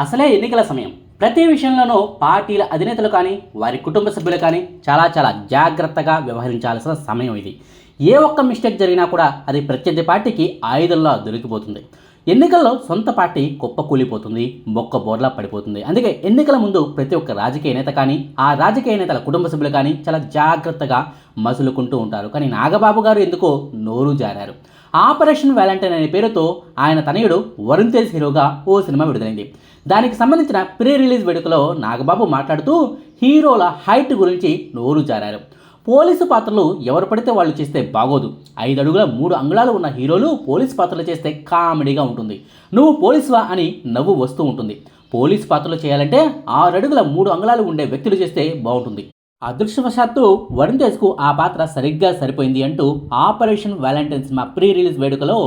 అసలే ఎన్నికల సమయం. ప్రతి విషయంలోనూ పార్టీల అధినేతలు కానీ వారి కుటుంబ సభ్యులు కానీ చాలా చాలా జాగ్రత్తగా వ్యవహరించాల్సిన సమయం ఇది. ఏ ఒక్క మిస్టేక్ జరిగినా కూడా అది ప్రత్యర్థి పార్టీకి ఆయుధంలో దొరికిపోతుంది. ఎన్నికల్లో సొంత పార్టీ కుప్ప కూలిపోతుంది మొక్క బోర్లా పడిపోతుంది. అందుకే ఎన్నికల ముందు ప్రతి ఒక్క రాజకీయ నేత కానీ ఆ రాజకీయ నేతల కుటుంబ సభ్యులు కానీ చాలా జాగ్రత్తగా మసులుకుంటూ ఉంటారు. కానీ నాగబాబు గారు ఎందుకో నోరు జారారు. ఆపరేషన్ వ్యాలంటైన్ అనే పేరుతో ఆయన తనయుడు వరుణ్ తేజ్ హీరోగా ఓ సినిమా విడుదలైంది. దానికి సంబంధించిన ప్రీ రిలీజ్ వేడుకలో నాగబాబు మాట్లాడుతూ హీరోల హైట్ గురించి నోరు జారారు. పోలీసు పాత్రలు ఎవరు పడితే వాళ్ళు చేస్తే బాగోదు. ఐదు అడుగుల మూడు అంగుళాలు ఉన్న హీరోలు పోలీసు పాత్రలు చేస్తే కామెడీగా ఉంటుంది. నువ్వు పోలీసువా అని నవ్వు వస్తూ ఉంటుంది. పోలీసు పాత్రలు చేయాలంటే ఆరు అడుగుల మూడు అంగుళాలు ఉండే వ్యక్తులు చేస్తే బాగుంటుంది. అదృష్టవశాత్తు వరుణ్ తేజ్కు ఆ పాత్ర సరిగ్గా సరిపోయింది అంటూ Operation Valentine cinema pre release వేడుకలో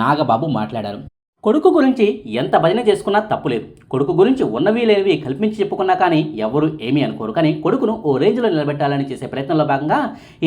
నాగబాబు మాట్లాడారు. కొడుకు గురించి ఎంత భజన చేసుకున్నా తప్పులేదు కొడుకు గురించి ఉన్నవి లేనివి కల్పించి చెప్పుకున్నా కానీ ఎవరు ఏమీ అనుకోరు. కానీ కొడుకును ఓ రేంజ్లో నిలబెట్టాలని చేసే ప్రయత్నంలో భాగంగా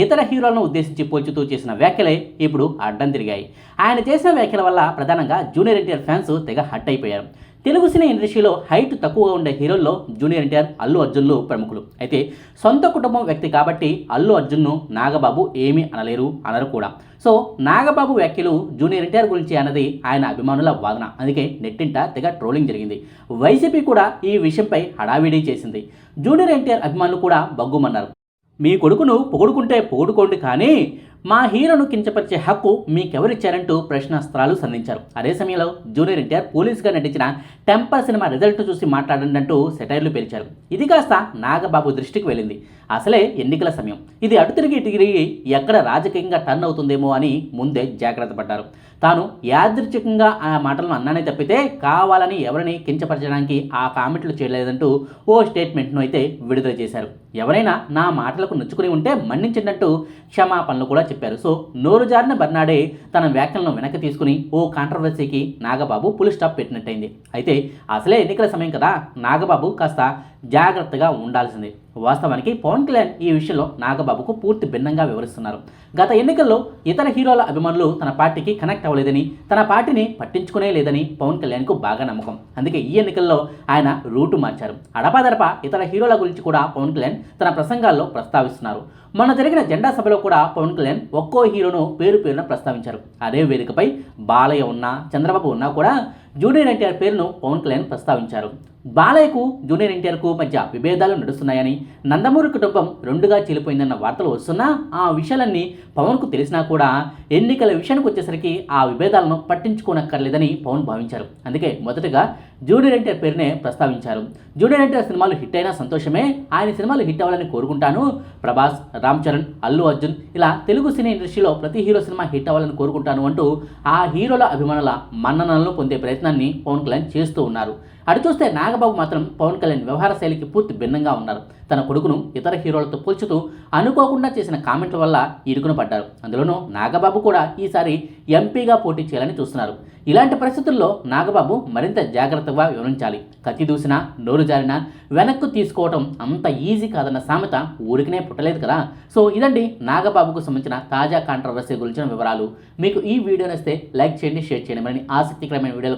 ఇతర హీరోలను ఉద్దేశించి పోల్చుతూ చేసిన వ్యాఖ్యలే ఇప్పుడు అడ్డం తిరిగాయి. ఆయన చేసిన వ్యాఖ్యల వల్ల ప్రధానంగా జూనియర్ ఎన్టీఆర్ ఫ్యాన్స్ తెగ హట్ అయిపోయారు. తెలుగు సినీ ఇండస్ట్రీలో హైట్ తక్కువగా ఉండే హీరోల్లో జూనియర్ ఎన్టీఆర్ అల్లు అర్జున్లు ప్రముఖులు. అయితే సొంత కుటుంబం వ్యక్తి కాబట్టి అల్లు అర్జున్ను నాగబాబు ఏమీ అనలేరు అనరు కూడా. సో నాగబాబు వ్యాఖ్యలు జూనియర్ ఎన్టీఆర్ గురించి అన్నది ఆయన అభిమానుల వాదన. అందుకే నెట్టింట తెగ ట్రోలింగ్ జరిగింది. వైసీపీ కూడా ఈ విషయంపై హడావిడి చేసింది. జూనియర్ ఎన్టీఆర్ అభిమానులు కూడా బగ్గుమన్నారు మీ కొడుకును పొగుడుకుంటే పొగుడుకోండి కానీ మా హీరోను కించపరిచే హక్కు మీకెవరిచ్చారంటూ ప్రశ్నాస్త్రాలు సంధించారు. అదే సమయంలో జూనియర్ ఎన్టీఆర్ పోలీసుగా నటించిన టెంపర్ సినిమా రిజల్ట్ చూసి మాట్లాడండి అంటూ సెటైర్లు పేర్చారు ఇది కాస్త నాగబాబు దృష్టికి వెళ్ళింది. అసలే ఎన్నికల సమయం. ఇది అటు తిరిగి తిరిగి ఎక్కడ రాజకీయంగా టర్న్ అవుతుందేమో అని ముందే జాగ్రత్త పడ్డారు. తాను యాదృచ్ఛికంగా ఆ మాటలను అన్నానే తప్పితే కావాలని ఎవరిని కించపరచడానికి ఆ కామెంట్లు చేయలేదంటూ ఓ స్టేట్మెంట్ను అయితే విడుదల చేశారు. ఎవరైనా నా మాటలకు నొచ్చుకుని ఉంటే మన్నించినట్టు క్షమాపణలు కూడా చెప్పారు. సో నోరు జారిన బర్నాడే తన వ్యాఖ్యలను వెనక్కి తీసుకుని ఓ కాంట్రవర్సీకి నాగబాబు పులి స్టాప్ పెట్టినట్టయింది. అయితే అసలే ఎన్నికల సమయం కదా నాగబాబు కాస్త జాగ్రత్తగా ఉండాల్సిందే. వాస్తవానికి పవన్ కళ్యాణ్ ఈ విషయంలో నాగబాబుకు పూర్తి భిన్నంగా వివరిస్తున్నారు. గత ఎన్నికల్లో ఇతర హీరోల అభిమానులు తన పార్టీకి కనెక్ట్ అవ్వలేదని తన పార్టీని పట్టించుకునే లేదని పవన్ కళ్యాణ్కు బాగా నమ్మకం. అందుకే ఈ ఎన్నికల్లో ఆయన రూటు మార్చారు. అడపాదడప ఇతర హీరోల గురించి కూడా పవన్ కళ్యాణ్ తన ప్రసంగాల్లో ప్రస్తావిస్తున్నారు. మొన్న జరిగిన జెండా సభలో కూడా పవన్ కళ్యాణ్ ఒక్కో హీరోను పేరు పేరున ప్రస్తావించారు. అదే వేదికపై బాలయ్య ఉన్నా చంద్రబాబు ఉన్నా కూడా జూనియర్ ఎన్టీఆర్ పేరును పవన్ కళ్యాణ్ ప్రస్తావించారు. బాలయ్యకు జూనియర్ ఎన్టీఆర్కు మధ్య విభేదాలు నడుస్తున్నాయని నందమూరి కుటుంబం రెండుగా చీలిపోయిందన్న వార్తలు వస్తున్నా ఆ విషయాలన్నీ పవన్కు తెలిసినా కూడా ఎన్నికల విషయానికి వచ్చేసరికి ఆ విభేదాలను పట్టించుకోనక్కర్లేదని పవన్ భావించారు. అందుకే మొదటగా జూనియర్ ఎన్టీఆర్ పేరునే ప్రస్తావించారు. జూనియర్ ఎన్టీఆర్ సినిమాలు హిట్ అయినా సంతోషమే. ఆయన సినిమాలు హిట్ అవ్వాలని కోరుకుంటాను. ప్రభాస్ రామ్ చరణ్ అల్లు అర్జున్ ఇలా తెలుగు సినీ ఇండస్ట్రీలో ప్రతి హీరో సినిమా హిట్ అవ్వాలని కోరుకుంటాను అంటూ ఆ హీరోల అభిమానుల మన్ననలను పొందే ప్రయత్నం ప్రయత్నాన్ని పవన్ కళ్యాణ్ చేస్తూ ఉన్నారు. అటు చూస్తే నాగబాబు మాత్రం పవన్ కళ్యాణ్ వ్యవహార శైలికి పూర్తి భిన్నంగా ఉన్నారు. తన కొడుకును ఇతర హీరోలతో పోల్చుతూ అనుకోకుండా చేసిన కామెంట్ల వల్ల ఇరుకున పడ్డారు. అందులోనూ నాగబాబు కూడా ఈసారి ఎంపీగా పోటీ చేయాలని చూస్తున్నారు. ఇలాంటి పరిస్థితుల్లో నాగబాబు మరింత జాగ్రత్తగా వివరించాలి కత్తి దూసినా నోరు జారినా వెనక్కు తీసుకోవటం అంత ఈజీ కాదన్న సామెత ఊరికనే పుట్టలేదు కదా? సో ఇదండి నాగబాబుకు సంబంధించిన తాజా కాంట్రవర్సీ గురించిన వివరాలు. మీకు ఈ వీడియో నస్తే లైక్ చేయండి షేర్ చేయండి. మరిన్ని ఆసక్తికరమైన వీడియోల